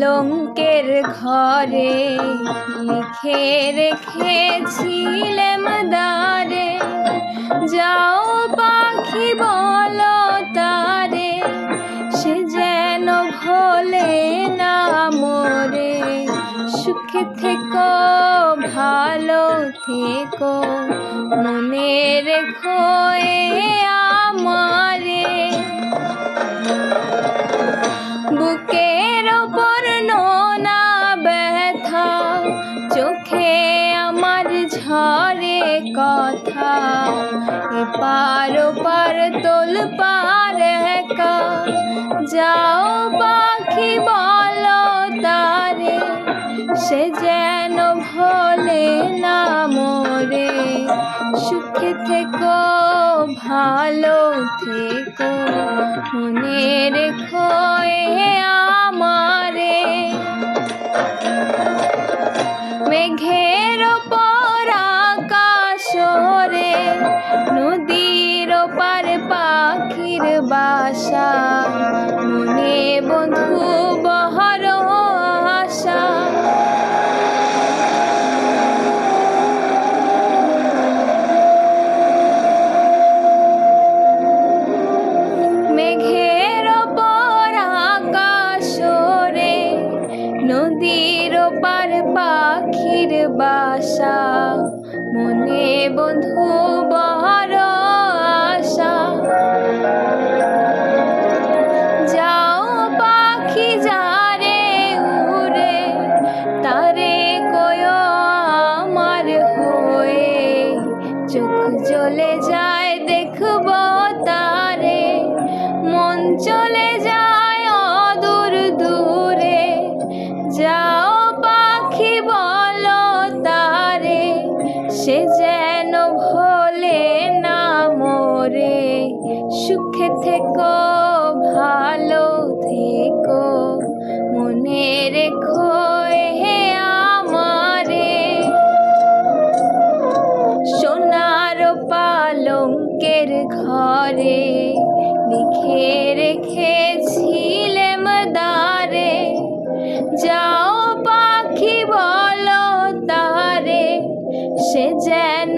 পালঙ্কের ঘরে লিখে রেখেছিলাম দারে যাও পাখি বলো তারে, সে যেন ভোলে না মোরে। সুখে থেকো, ভালো থেকো, মনে রেখো আমারে ঝরে কথা, এপার ওপার তোল পার একা। যাও পাখি, বলো তারে, সে যেন ভোলে না মোরে। সুখে থেকো, ভালো থেকো, মনে রেখো এ বাসা মনে বন্ধু বহর আশা। মেঘের ওপর আকাশ রে নদীর ওপার পাখির বাসা। মনে বন্ধু যায় দেখব তারে। মন চলে যায় অদূর দূরে। যাও পাখি, বলো তারে, সে যেন ভোলে না মোরে। সুখে থেকো, ভালো থেকো, মনে রেখো পালঙ্কের ঘরে লিখে রেখেছিলাম দারে যাও পাখি বলো তারে সে যেন